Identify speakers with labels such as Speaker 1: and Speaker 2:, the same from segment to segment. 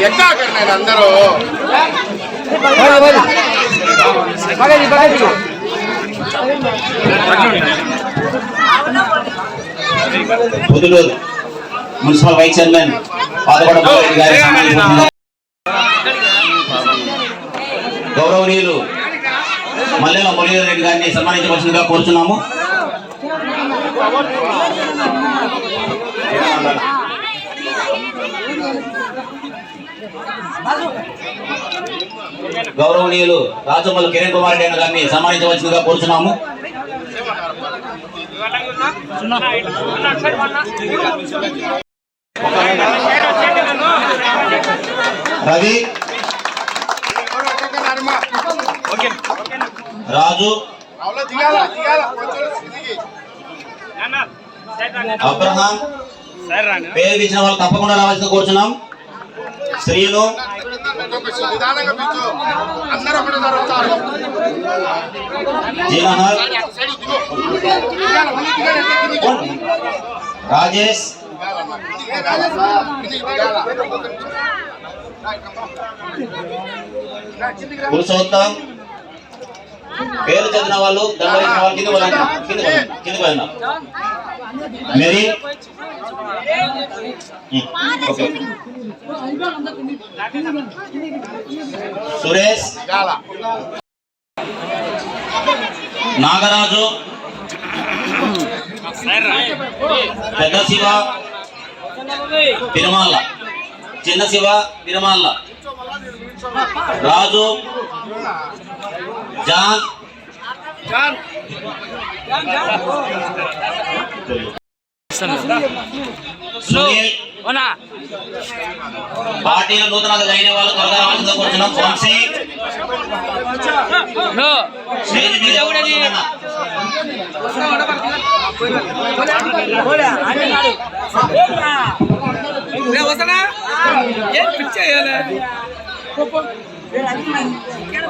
Speaker 1: ఎట్లా కర్ణాయి అందరూ
Speaker 2: municipal vice chairman పాదపడ గారి గౌరవనీయులు మల్లెల మురళీధర్ రెడ్డి గారిని సన్మానించవలసిందిగా కోరుతున్నాము గౌరవనీయులు రాజమల్లి కిరణ్ కుమార్ రెడ్డి అన్న గారిని సన్మానించవలసిందిగా కోరుచున్నాము. రవి రాజు అబ్రహాం పేరు ఇచ్చిన వాళ్ళు తప్పకుండా రావాల్సింది కోరుచున్నాం.
Speaker 1: స్త్రీలు
Speaker 2: రాజేష్. పురుషోత్తం. పేరు చదివిన వాళ్ళు దండ వాళ్ళు కింద కింద వెళ్ళండి కింద వెళ్ళండి మెరీ ఉమ్, ఓకే సురేష్ నాగరాజు పెద్ద శివ తిరుమల చిన్న శివ తిరుమల రాజు జాన్ సునీల్ పార్టీలో నూతనంగా అయిన వాళ్ళు త్వరగా రావాల్సిందిగా కోరుతున్నాం వంశీ స్టేజ్ మీద ఎవరు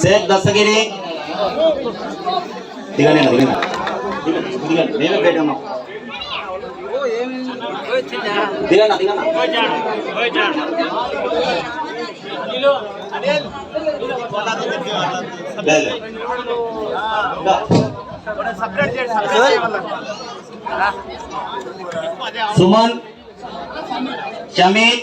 Speaker 2: షేక్ దస్తగిరి దిగండి దిగండి దిగండి మేమే పెట్టాము దిగండి దిగండి లేదు. దా. సుమన్ షమీద్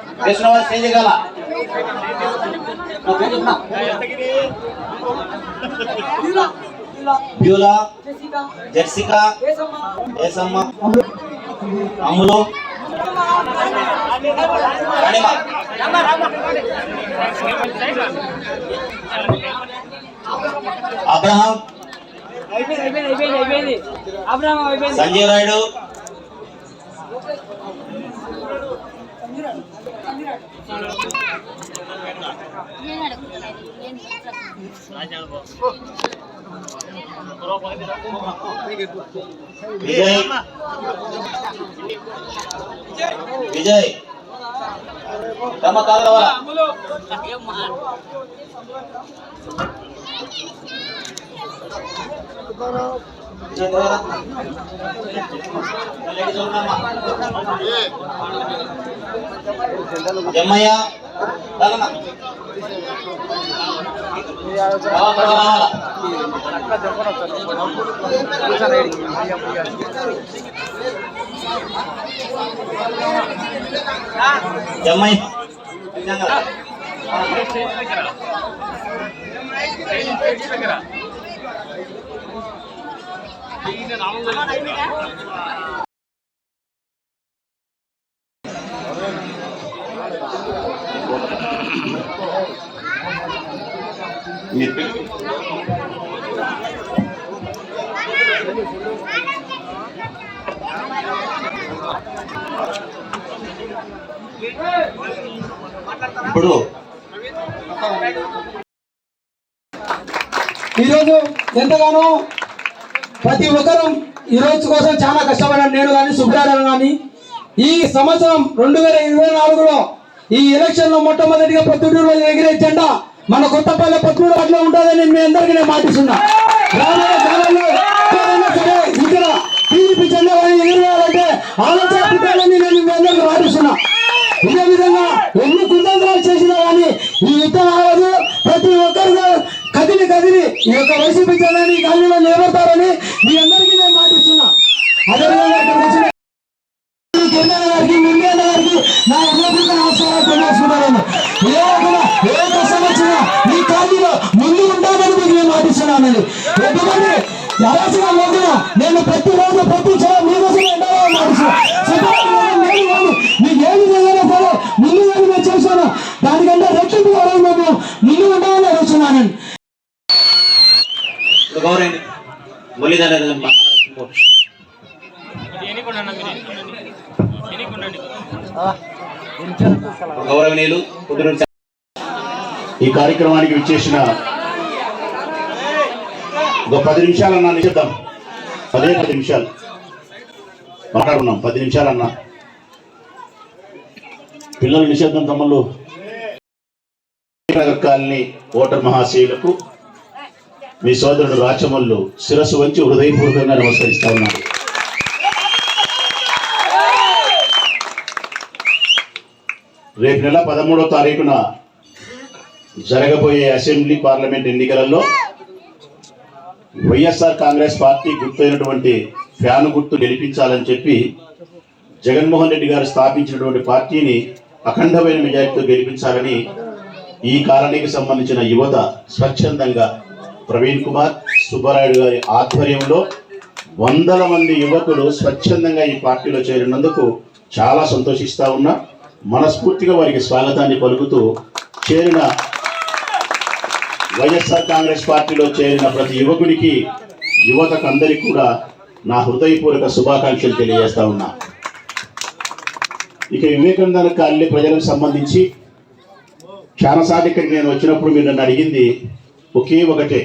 Speaker 2: చేయగలమా కృష్ణవారి చేయగల
Speaker 3: Beulah Jessica Esamma Ammulu. Abraham.
Speaker 2: Sanjeev Rayudu Vijay Vijay రమ్మ కాదరవా Jammayya Ragamma. రావా, రావా, రావా. జమ్మాయి మీరు పెట్టు. ఇప్పుడు
Speaker 4: ఈరోజు ఎంతగానో ప్రతి ఒక్కరూ ఈ రోజు కోసం చాలా కష్టపడ్డాను నేను కానీ సుబ్రారావు కానీ ఈ సంవత్సరం రెండు వేల ఇరవై నాలుగులో ఈ ఎలక్షన్లో మొట్టమొదటిగా పొత్తుడూరులో ఎగిరే జెండా మన కొత్తపల్లె పొత్తుడు అట్లా ఉంటుందని మీ అందరికీ నేను మాటిస్తున్నా. రాబోయే కాలంలో సరే ఇక్కడ టీడీపీ జెండా ఎగిరేయాలంటే ఆలోచన పుట్టాలని నేను మీ అందరికీ మాటిస్తున్నా. ఇదే విధంగా ఎన్ని కుతంత్రాలు చేసినా కానీ ఈ యుద్ధం ఆగదు. ప్రతి ఒక్కరు కదిలి కదిలి. ఈ యొక్క వైసీపీ జనాన్ని గాలిలో నిలబడతారని మీ అందరికీ నేను మాటిస్తున్నా. అదేవిధంగా ఇక్కడికి వచ్చిన కిరణ్ గారికి ముందే గారికి నా హృదయపూర్వక నమస్కారాలు తెలియజేసుకుంటాను ఏ ఏ కష్టం వచ్చినా మీ ఖాళీలో ముందు ఉంటామని మీకు నేను మాటిస్తున్నాను. ఎంతమంది అరాచగా లోపల నేను ప్రతిరోజు ప్రతి క్షణం మీకోసం ఎండాలో మాటిస్తున్నాను
Speaker 2: ఇప్పుడు గౌరవండి గౌరవనీయులు కుదురు
Speaker 5: ఈ కార్యక్రమానికి విచ్చేసిన ఒక పది నిమిషాలన్నా నిశ్చిద్దాం పదే పది నిమిషాలు. మాట్లాడుకున్నాం. పది నిమిషాలన్నా. పిల్లలు నిషేధం తమ్ముళ్ళు. కాలనీ ఓటర్ మహాశయులకు మీ సోదరుడు రాచమల్లు శిరస్సు వంచి హృదయపూర్వకంగా నమస్కరిస్తా ఉన్నాను రేపు నెల పదమూడో తారీఖున జరగబోయే అసెంబ్లీ పార్లమెంట్ ఎన్నికలలో వైఎస్ఆర్ కాంగ్రెస్ పార్టీ గుర్తైనటువంటి ఫ్యాను గుర్తు గెలిపించాలని చెప్పి జగన్మోహన్ రెడ్డి గారు స్థాపించినటువంటి పార్టీని అఖండమైన మెజారిటీతో గెలిపించాలని ఈ కాలనీకి సంబంధించిన యువత స్వచ్ఛందంగా ప్రవీణ్ కుమార్ సుబ్బారాయుడు గారి ఆధ్వర్యంలో వందల మంది యువకులు స్వచ్ఛందంగా ఈ పార్టీలో చేరినందుకు చాలా సంతోషిస్తా ఉన్నా. మనస్ఫూర్తిగా వారికి స్వాగతాన్ని పలుకుతూ చేరిన వైఎస్ఆర్ కాంగ్రెస్ పార్టీలో చేరిన ప్రతి యువకుడికి యువతకు అందరికీ కూడా నా హృదయపూర్వక శుభాకాంక్షలు తెలియజేస్తా ఉన్నా. ఇక వివేకానంద కాలనీ ప్రజలకు సంబంధించి చాలాసార్లు ఇక్కడికి నేను వచ్చినప్పుడు మీరు నన్ను అడిగింది ఒకే ఒకటే.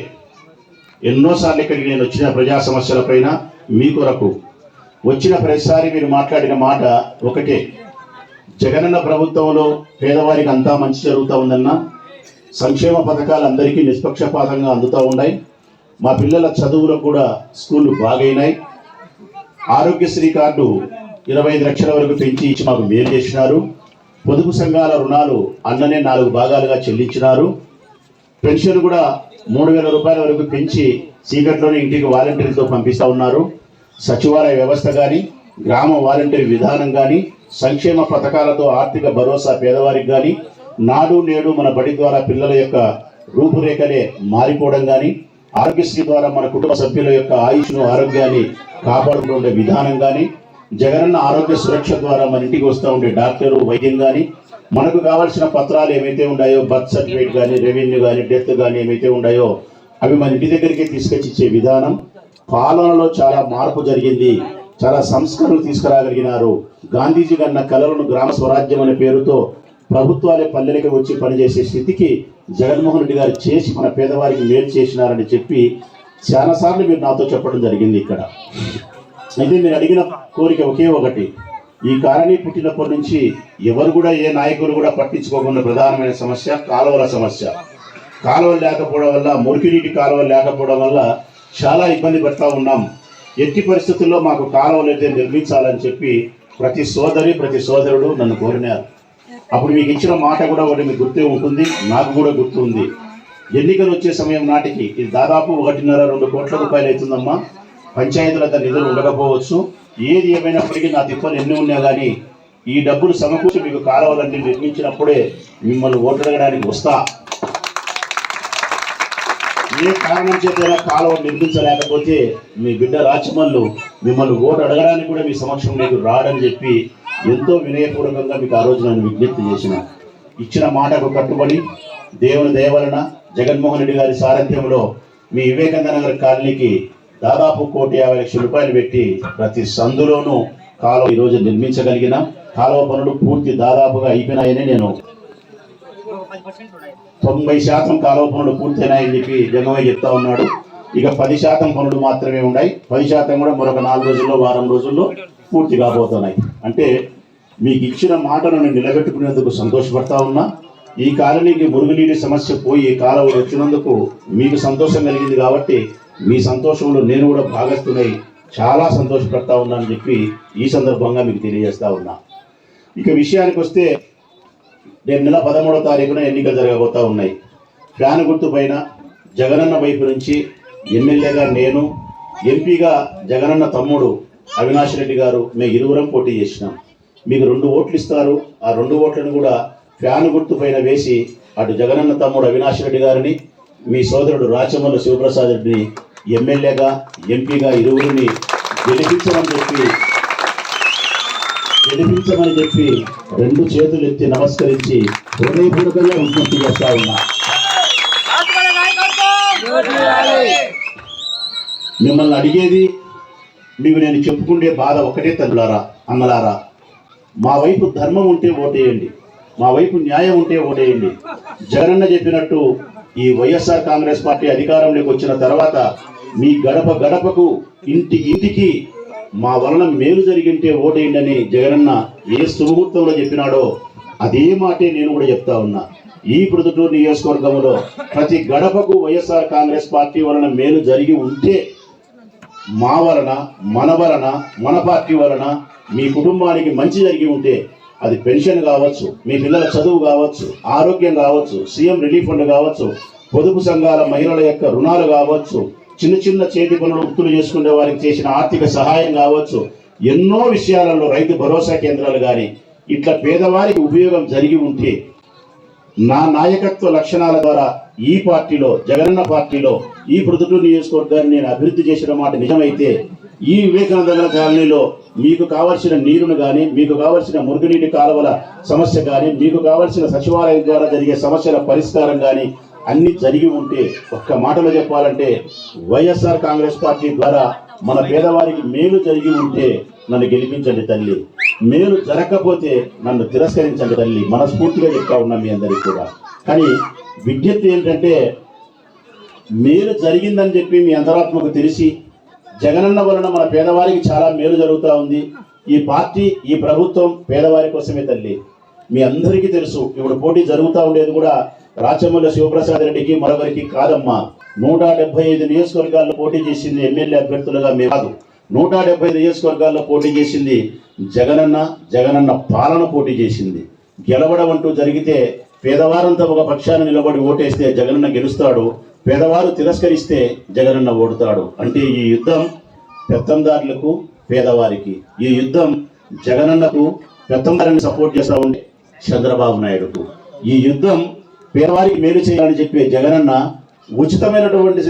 Speaker 5: ఎన్నోసార్లు ఇక్కడికి నేను వచ్చిన ప్రజా సమస్యలపైన మీ కొరకు వచ్చిన ప్రతిసారి మీరు మాట్లాడిన మాట ఒకటే. జగనన్న ప్రభుత్వంలో పేదవారికి అంతా మంచి జరుగుతూ ఉందన్న సంక్షేమ పథకాలు అందరికీ నిష్పక్షపాతంగా అందుతూ ఉన్నాయి. మా పిల్లల చదువులకు కూడా స్కూళ్ళు బాగైనాయి. ఆరోగ్యశ్రీ కార్డు ఇరవై ఐదు లక్షల వరకు పెంచి ఇచ్చి మాకు మేలు చేసినారు. పొదుపు సంఘాల రుణాలు అన్ననే నాలుగు భాగాలుగా చెల్లించినారు. పెన్షన్ కూడా మూడు వేల రూపాయల వరకు పెంచి చీకట్లోనే ఇంటికి వాలంటీర్లతో పంపిస్తా ఉన్నారు. సచివాలయ వ్యవస్థ కానీ గ్రామ వాలంటీర్ విధానం కానీ సంక్షేమ పథకాలతో ఆర్థిక భరోసా పేదవారికి కానీ నాడు నేడు మన బడి ద్వారా పిల్లల యొక్క రూపురేఖలే మారిపోవడం కానీ ఆరోగ్యశ్రీ ద్వారా మన కుటుంబ సభ్యుల యొక్క ఆయుష్ను ఆరోగ్యాన్ని కాపాడుకుంటే విధానం కానీ జగనన్న ఆరోగ్య సురక్ష ద్వారా మన ఇంటికి వస్తూ ఉండే డాక్టరు వైద్యం కానీ మనకు కావాల్సిన పత్రాలు ఏమైతే ఉన్నాయో బర్త్ సర్టిఫికేట్ కానీ రెవెన్యూ కానీ డెత్ కానీ ఏమైతే ఉన్నాయో అవి మన ఇంటి దగ్గరికి తీసుకొచ్చి ఇచ్చే విధానం. పాలనలో చాలా మార్పు జరిగింది. చాలా సంస్కరణలు తీసుకురాగలిగినారు. గాంధీజీ గన్న కలలను గ్రామ స్వరాజ్యం అనే పేరుతో ప్రభుత్వాలే పల్లెలకి వచ్చి పనిచేసే స్థితికి జగన్మోహన్ రెడ్డి గారు చేసి మన పేదవారికి మేలు చేసినారని చెప్పి చాలాసార్లు మీరు నాతో చెప్పడం జరిగింది ఇక్కడ. అయితే మీరు అడిగిన కోరిక ఒకే ఒకటి. ఈ కాలనీ పుట్టినప్పటి నుంచి ఎవరు కూడా ఏ నాయకులు కూడా పట్టించుకోకుండా ప్రధానమైన సమస్య కాలువల సమస్య. కాలువలు లేకపోవడం వల్ల మురికి నీటి కాలువలు లేకపోవడం వల్ల చాలా ఇబ్బంది పడతా ఉన్నాం. ఎట్టి పరిస్థితుల్లో మాకు కాలువలు అయితే నిర్మించాలని చెప్పి ప్రతి సోదరి ప్రతి సోదరుడు నన్ను కోరినారు. అప్పుడు మీకు ఇచ్చిన మాట కూడా ఒకటి మీకు గుర్తే ఉంటుంది నాకు కూడా గుర్తు ఉంది. ఎన్నికలు వచ్చే సమయం నాటికి ఇది దాదాపు ఒకటిన్నర రెండు కోట్ల రూపాయలు అవుతుందమ్మా. పంచాయతీల నిధులు ఉండకపోవచ్చు. ఏది ఏమైనప్పటికీ నా తిప్పలు ఎన్ని ఉన్నా కానీ ఈ డబ్బులు సమకూర్చి మీకు కాలువలన్నీ నిర్మించినప్పుడే మిమ్మల్ని ఓటడగడానికి వస్తా. ఏ కారణం చేతైనా కాలువ నిర్మించలేకపోతే మీ బిడ్డ రాచమల్లు మిమ్మల్ని ఓటు అడగడానికి కూడా మీ సమక్షం మీకు రాడని చెప్పి ఎంతో వినయపూర్వకంగా మీకు ఆ రోజు నేను విజ్ఞప్తి చేసిన. ఇచ్చిన మాటకు కట్టుబడి దేవుని దయవలన జగన్మోహన్ రెడ్డి గారి సారథ్యంలో మీ వివేకానంద నగర్ కాలనీకి దాదాపు కోటి యాభై లక్షల రూపాయలు పెట్టి ప్రతి సందులోనూ కాలువ ఈరోజు నిర్మించగలిగిన. కాలువ పనులు పూర్తి దాదాపుగా అయిపోయినాయని నేను తొంభై శాతం కాలువ పనులు పూర్తయినాయని చెప్పి జగమయ్య చెప్తా ఉన్నాడు. ఇక పది శాతం పనులు మాత్రమే ఉన్నాయి. పది శాతం కూడా మరొక నాలుగు రోజుల్లో వారం రోజుల్లో పూర్తి కాబోతున్నాయి. అంటే మీకు ఇచ్చిన మాటను నేను నిలబెట్టుకునేందుకు సంతోషపడతా ఉన్నా. ఈ కాలనీకి మురుగునీటి సమస్య పోయి కాలువ వచ్చినందుకు మీకు సంతోషం కలిగింది కాబట్టి మీ సంతోషంలో నేను కూడా భాగస్తున్నై చాలా సంతోషపడతా ఉన్నా అని చెప్పి ఈ సందర్భంగా మీకు తెలియజేస్తా ఉన్నా. ఇక విషయానికి వస్తే రేపు నెల పదమూడో తారీఖున ఎన్నికలు జరగబోతా ఉన్నాయి. ఫ్యాన్ గుర్తు పైన జగనన్న వైపు నుంచి ఎమ్మెల్యేగా నేను ఎంపీగా జగనన్న తమ్ముడు అవినాష్ రెడ్డి గారు మేము ఇరువురం పోటీ చేసినాం. మీకు రెండు ఓట్లు ఇస్తారు. ఆ రెండు ఓట్లను కూడా ఫ్యాన్ గుర్తు పైన వేసి అటు జగనన్న తమ్ముడు అవినాష్ రెడ్డి గారిని మీ సోదరుడు రాచమల్ల శివప్రసాద్ రెడ్డిని ఎమ్మెల్యేగా ఎంపీగా ఇరువురిని గెలిపించమని చెప్పి గెలిపించమని చెప్పి రెండు చేతులు ఎత్తి నమస్కరించి హృదయపూర్వకంగా విజ్ఞప్తి చేస్తా ఉన్నా. మిమ్మల్ని అడిగేది మీకు నేను చెప్పుకుండే బాధ ఒకటే తల్లులారా అన్నలారా. మా వైపు ధర్మం ఉంటే ఓటేయండి మా వైపు న్యాయం ఉంటే ఓటేయండి. జగనన్న చెప్పినట్టు ఈ వైఎస్ఆర్ కాంగ్రెస్ పార్టీ అధికారంలోకి వచ్చిన తర్వాత మీ గడప గడపకు ఇంటి ఇంటికి మా వలన మేలు జరిగింటే ఓటేయండి అని జగనన్న ఏ శుభముహూర్తంలో చెప్పినాడో అదే మాటే నేను కూడా చెప్తా ఉన్నా. ఈ ప్రొద్దుటూరు నియోజకవర్గంలో ప్రతి గడపకు వైఎస్ఆర్ కాంగ్రెస్ పార్టీ వలన మేలు జరిగి ఉంటే మా వలన మన వలన మన పార్టీ వలన మీ కుటుంబానికి మంచి జరిగి ఉంటే అది పెన్షన్ కావచ్చు మీ పిల్లల చదువు కావచ్చు ఆరోగ్యం కావచ్చు సీఎం రిలీఫ్ ఫండ్ కావచ్చు పొదుపు సంఘాల మహిళల యొక్క రుణాలు కావచ్చు చిన్న చిన్న చేతి పనులు వృత్తులు చేసుకునే వారికి చేసిన ఆర్థిక సహాయం కావచ్చు. ఎన్నో విషయాలలో రైతు భరోసా కేంద్రాలు కానీ ఇట్లా పేదవారికి ఉపయోగం జరిగి ఉంటే నా నాయకత్వ లక్షణాల ద్వారా ఈ పార్టీలో జగనన్న పార్టీలో ఈ ప్రొద్దుటూరు నియోజకవర్గాన్ని నేను అభివృద్ధి చేసిన మాట నిజమైతే ఈ వివేకానంద కాలనీలో మీకు కావలసిన నీరును కానీ మీకు కావలసిన మురుగునీటి కాలువల సమస్య కానీ మీకు కావలసిన సచివాలయం ద్వారా జరిగే సమస్యల పరిష్కారం కానీ అన్ని జరిగి ఉంటే ఒక్క మాటలో చెప్పాలంటే వైఎస్ఆర్ కాంగ్రెస్ పార్టీ ద్వారా మన పేదవారికి మేలు జరిగి ఉంటే నన్ను గెలిపించండి తల్లి. మేలు జరగకపోతే నన్ను తిరస్కరించండి తల్లి. మనస్ఫూర్తిగా చెప్తా ఉన్నాం మీ అందరికీ కూడా. కానీ విజ్ఞప్తి ఏంటంటే మేలు జరిగిందని చెప్పి మీ అంతరాత్మకు తెలిసి జగనన్న వలన మన పేదవారికి చాలా మేలు జరుగుతూ ఉంది. ఈ పార్టీ ఈ ప్రభుత్వం పేదవారి కోసమే తల్లి. మీ అందరికీ తెలుసు ఇప్పుడు పోటీ జరుగుతూ ఉండేది కూడా రాచమల్ల శివప్రసాద్ రెడ్డికి మరొకరికి కాదమ్మా. నూట డెబ్బై ఐదు నియోజకవర్గాల్లో పోటీ చేసింది ఎమ్మెల్యే అభ్యర్థులుగా మేము కాదు. నూట డెబ్బై ఐదు నియోజకవర్గాల్లో పోటీ చేసింది జగనన్న జగనన్న పాలన పోటీ చేసింది. గెలవడం అంటూ జరిగితే పేదవారంతా ఒక పక్షాన నిలబడి ఓటేస్తే జగనన్న గెలుస్తాడు. పేదవారు తిరస్కరిస్తే జగనన్న ఓడుతాడు. అంటే ఈ యుద్ధం పెత్తందారులకు పేదవారికి. ఈ యుద్ధం జగనన్నకు పెత్తందారిని సపోర్ట్ చేస్తా ఉండే చంద్రబాబు నాయుడుకు. ఈ యుద్ధం పేదవారికి మేలు చేయాలని చెప్పే జగనన్న ఉచితమైనటువంటి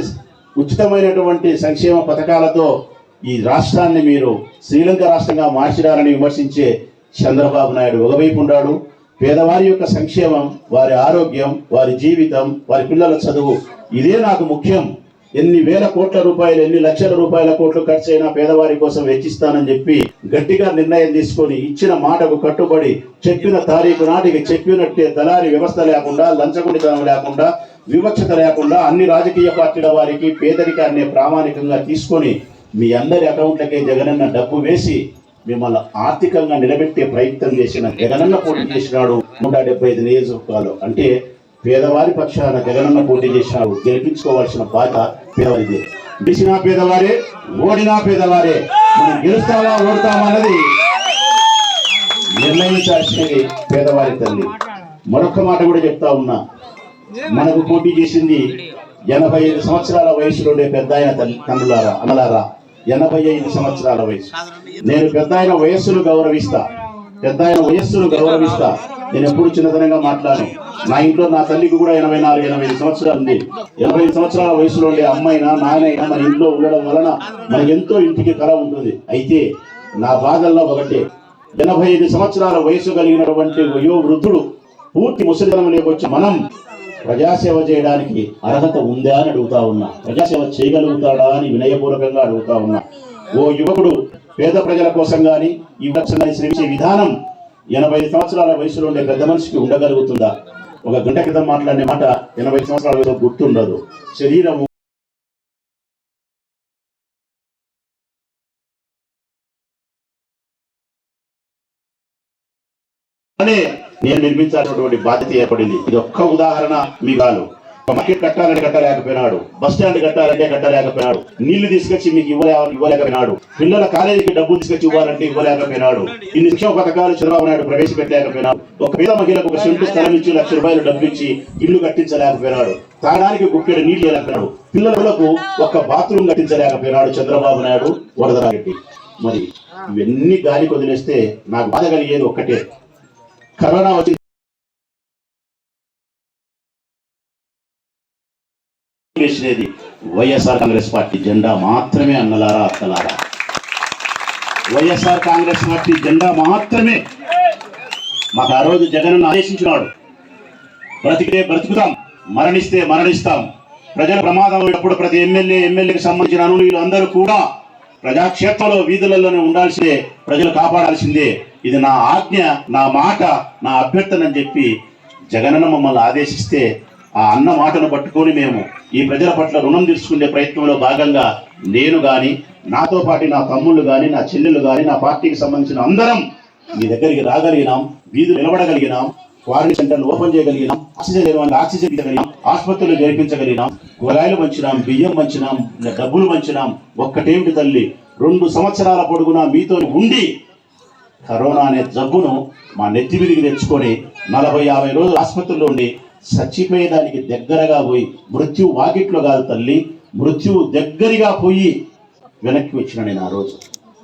Speaker 5: ఉచితమైనటువంటి సంక్షేమ పథకాలతో ఈ రాష్ట్రాన్ని మీరు శ్రీలంక రాష్ట్రంగా మార్చినారని విమర్శించే చంద్రబాబు నాయుడు ఒకవైపు ఉన్నాడు. పేదవారి యొక్క సంక్షేమం వారి ఆరోగ్యం వారి జీవితం వారి పిల్లల చదువు ఇదే నాకు ముఖ్యం. ఎన్ని వేల కోట్ల రూపాయలు ఎన్ని లక్షల రూపాయల కోట్లు ఖర్చు అయినా పేదవారి కోసం వెచ్చిస్తానని చెప్పి గట్టిగా నిర్ణయం తీసుకొని ఇచ్చిన మాటకు కట్టుబడి చెప్పిన తారీఖు నాటికి చెప్పినట్టే దళారి వ్యవస్థ లేకుండా లంచగొండితనం లేకుండా వివక్షత లేకుండా అన్ని రాజకీయ పార్టీల వారికి పేదరికాన్ని ప్రామాణికంగా తీసుకొని మీ అందరి అకౌంట్లకే జగనన్న డబ్బు వేసి మిమ్మల్ని ఆర్థికంగా నిలబెట్టే ప్రయత్నం చేసిన జగనన్న పోటీ చేసినాడు నూట డెబ్బై ఐదు నియోజకవర్గాలు అంటే పేదవారి పక్షాన జగనన్న పోటీ చేసినాడు. గెలిపించుకోవాల్సిన బాధ పేదవారిదే. గెలిచినా పేదవారే ఓడినా పేదవారే. మనం గెలుస్తావా ఓడతామా అన్నది నిర్ణయించాల్సినది పేదవారి తల్లి. మరొక మాట కూడా చెప్తా ఉన్నా. మనకు పోటీ చేసింది ఎనభై ఐదు సంవత్సరాల వయసులో ఉండే పెద్ద ఆయన తల్లి తండ్రులారా అమలారా ఎనభై ఐదు సంవత్సరాల వయసు. నేను పెద్ద ఆయన వయస్సును గౌరవిస్తా. పెద్ద ఆయన వయస్సును గౌరవిస్తా. నేను ఎప్పుడు చిన్నతనంగా మాట్లాడను. నా ఇంట్లో నా తల్లికి కూడా ఎనభై నాలుగు ఎనభై ఐదు సంవత్సరాలు ఉంది. ఎనభై ఐదు సంవత్సరాల వయసులో ఉండే అమ్మాయినా నాయనైనా మన ఇంట్లో ఉండడం వలన మనకి ఎంతో ఇంటికి కళ ఉంటుంది. అయితే నా బాధల్లో ఒకటే. ఎనభై ఐదు సంవత్సరాల వయసు కలిగినటువంటి వయో వృద్ధుడు పూర్తి ముసలితనంలోకి వచ్చి మనం ప్రజాసేవ చేయడానికి అర్హత ఉందా అని అడుగుతా ఉన్నా. ప్రజాసేవ చేయగలుగుతాడా అని వినయపూర్వకంగా అడుగుతా ఉన్నా. ఓ యువకుడు పేద ప్రజల కోసం గాని ఈ కోసం శ్రమించే విధానం ఎనభై ఐదు సంవత్సరాల వయసులో ఉండే పెద్ద మనిషికి ఉండగలుగుతుందా? ఒక గంట క్రితం మాట్లాడిన మాట ఎనభై సంవత్సరాల వయసు గుర్తుండదు. శరీరము నేను నిర్మించాల్సినటువంటి బాధ్యత ఏర్పడింది. ఇది ఒక్క ఉదాహరణ మీ కాదు. మార్కెట్ కట్టాలంటే కట్టలేకపోయినాడు బస్ స్టాండ్ కట్టాలంటే కట్టలేకపోయినాడు నీళ్ళు తీసుకొచ్చి మీకు ఇవ్వలే ఇవ్వలేకపోయినాడు పిల్లల కాలేజీకి డబ్బులు తీసుకొచ్చి ఇవ్వాలంటే ఇవ్వలేకపోయినాడు ఇన్ని శిక్షణ పథకాలు చంద్రబాబు నాయుడు ప్రవేశపెట్టలేకపోయినాడు ఒక పేద మహిళకు ఒక సెంటు స్థలం ఇచ్చి లక్ష రూపాయలు డబ్బు ఇచ్చి ఇల్లు కట్టించలేకపోయినాడు తాగడానికి గుప్పెడు నీళ్ళు ఇవ్వలేకపోయినాడు పిల్లలకు ఒక బాత్రూమ్ కట్టించలేకపోయినాడు చంద్రబాబు నాయుడు వరదరారెడ్డి మరి ఇవన్నీ గాలికి వదిలేస్తే నాకు బాధ కలిగేది ఒక్కటే. కరోనా వచ్చి వైఎస్ఆర్ కాంగ్రెస్ పార్టీ జెండా మాత్రమే అన్నలారా అక్కలారా వైఎస్ఆర్ కాంగ్రెస్ పార్టీ జెండా మాత్రమే. మాకు ఆ రోజు జగన్ ఆదేశించినాడు. బ్రతికితే బ్రతుకుతాం మరణిస్తే మరణిస్తాం. ప్రజల ప్రమాదం ఉన్నప్పుడు ప్రతి ఎమ్మెల్యే ఎమ్మెల్యేకి సంబంధించిన అనులు అందరూ కూడా ప్రజాక్షేత్రంలో వీధులలోనే ఉండాల్సిందే ప్రజలు కాపాడాల్సిందే. ఇది నా ఆజ్ఞ నా మాట నా అభ్యర్థన అని చెప్పి జగనన్న మమ్మల్ని ఆదేశిస్తే ఆ అన్న మాటను పట్టుకొని మేము ఈ ప్రజల పట్ల రుణం తీర్చుకునే ప్రయత్నంలో భాగంగా నేను గాని నాతో పాటు నా తమ్ముళ్ళు గాని నా చెల్లెళ్ళు గాని నా పార్టీకి సంబంధించిన అందరం మీ దగ్గరికి రాగలిగినాం వీధులు నిలబడగలిగినాం క్వారంటైన్ సెంటర్లు ఓపెన్ చేయగలిగినాం ఆక్సిజన్ లేని ఆక్సిజన్ ఇవ్వగలిగినాం ఆసుపత్రులు జరిపించగలిగినాం కూరగాయలు పంచినాం బియ్యం పంచినాం డబ్బులు పంచినాం ఒక్కటేమిటి తల్లి? రెండు సంవత్సరాల పొడుగునా మీతో ఉండి కరోనా అనే జబ్బును మా నెత్తి విరిగి తెచ్చుకొని నలభై యాభై రోజులు ఆసుపత్రిలో ఉండి చచ్చిపోయేదానికి దగ్గరగా పోయి మృత్యు వాకిట్లో కాదు తల్లి మృత్యువు దగ్గరగా పోయి వెనక్కి వచ్చిన నేను ఆ రోజు.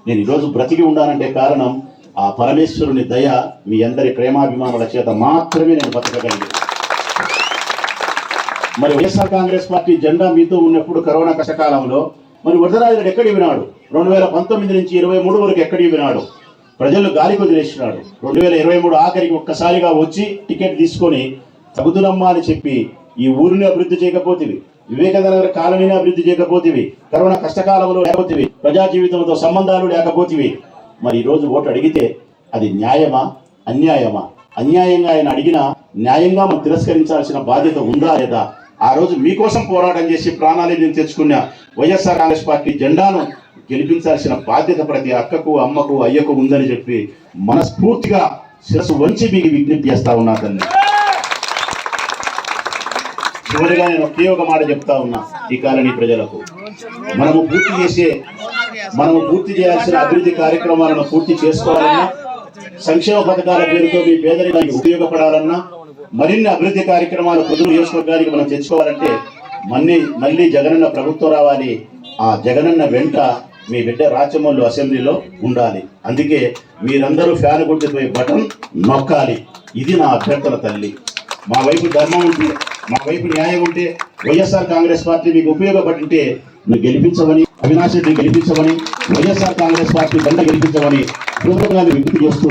Speaker 5: నేను ఈరోజు బ్రతికి ఉండాలంటే కారణం ఆ పరమేశ్వరుని దయ మీ అందరి ప్రేమాభిమానుల చేత మాత్రమే నేను బతకగలిగాను. మరి వైఎస్ఆర్ కాంగ్రెస్ పార్టీ జెండా మీతో ఉన్నప్పుడు కరోనా కష్టకాలంలో మరి వరదరాజుడు ఎక్కడి వినాడు రెండు వేల పంతొమ్మిది నుంచి ఇరవై మూడు వరకు ఎక్కడి వినాడు ప్రజలు గాలి వదిలేసినాడు. రెండు వేల ఇరవై మూడు ఆఖరికి ఒక్కసారిగా వచ్చి టికెట్ తీసుకొని సగుదులమ్మ అని చెప్పి ఈ ఊరిని అభివృద్ధి చేయకపోతేవి. వివేకానంద కాలనీని అభివృద్ధి చేయకపోతేవి. కరోనా కష్టకాలంలో లేకపోతేవి. ప్రజా జీవితంతో సంబంధాలు లేకపోతేవి. మరి ఈ రోజు ఓటు అడిగితే అది న్యాయమా? అన్యాయమా? అన్యాయంగా ఆయన అడిగినా న్యాయంగా మనం తిరస్కరించాల్సిన బాధ్యత ఉందా లేదా? ఆ రోజు మీకోసం పోరాటం చేసి ప్రాణాలు నేను తెచ్చుకున్న వైఎస్ఆర్ కాంగ్రెస్ పార్టీ జెండాను గెలిపించాల్సిన బాధ్యత ప్రతి అక్కకు అమ్మకు అయ్యకు ఉందని చెప్పి మనస్ఫూర్తిగా శిరస్సు వంచి మీకు విజ్ఞప్తి చేస్తా ఉన్నా తల్లి. చివరిగా నేను ఒకే ఒక మాట చెప్తా ఉన్నా ఈ కాలనీ ప్రజలకు. మనము పూర్తి చేసే మనము పూర్తి చేయాల్సిన అభివృద్ధి కార్యక్రమాలను పూర్తి చేసుకోవాలన్నా సంక్షేమ పథకాల పేరుతో మీ పేదరికానికి ఉపయోగపడాలన్నా మరిన్ని అభివృద్ధి కార్యక్రమాలు పొదుపు నియోజకవర్గానికి మనం తెచ్చుకోవాలంటే మళ్ళీ మళ్ళీ జగనన్న ప్రభుత్వం రావాలి. ఆ జగనన్న వెంట మీ బిడ్డ రాచమల్లు అసెంబ్లీలో ఉండాలి. అందుకే మీరందరూ ఫ్యాన్ గుర్తుపోయి బటన్ నొక్కాలి. ఇది నా అభ్యర్థన తల్లి. మా వైపు ధర్మం ఉంటుంది మా వైపు న్యాయం ఉంటే వైఎస్ఆర్ కాంగ్రెస్ పార్టీ మీకు ఉపయోగపడింటే మీరు గెలిపించమని అవినాష్ రెడ్డి గెలిపించమని వైఎస్ఆర్ కాంగ్రెస్ పార్టీ బండ గెలిపించమని పూర్వకంగా విజ్ఞప్తి చేస్తూ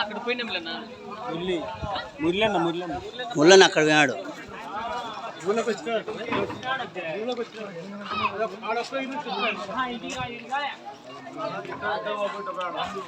Speaker 2: అక్కడ
Speaker 6: ముళ్ళని అక్కడ పోయాడు
Speaker 2: తరావుడి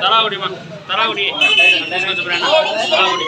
Speaker 2: தராவுடிமா தராவுடி தராவுடி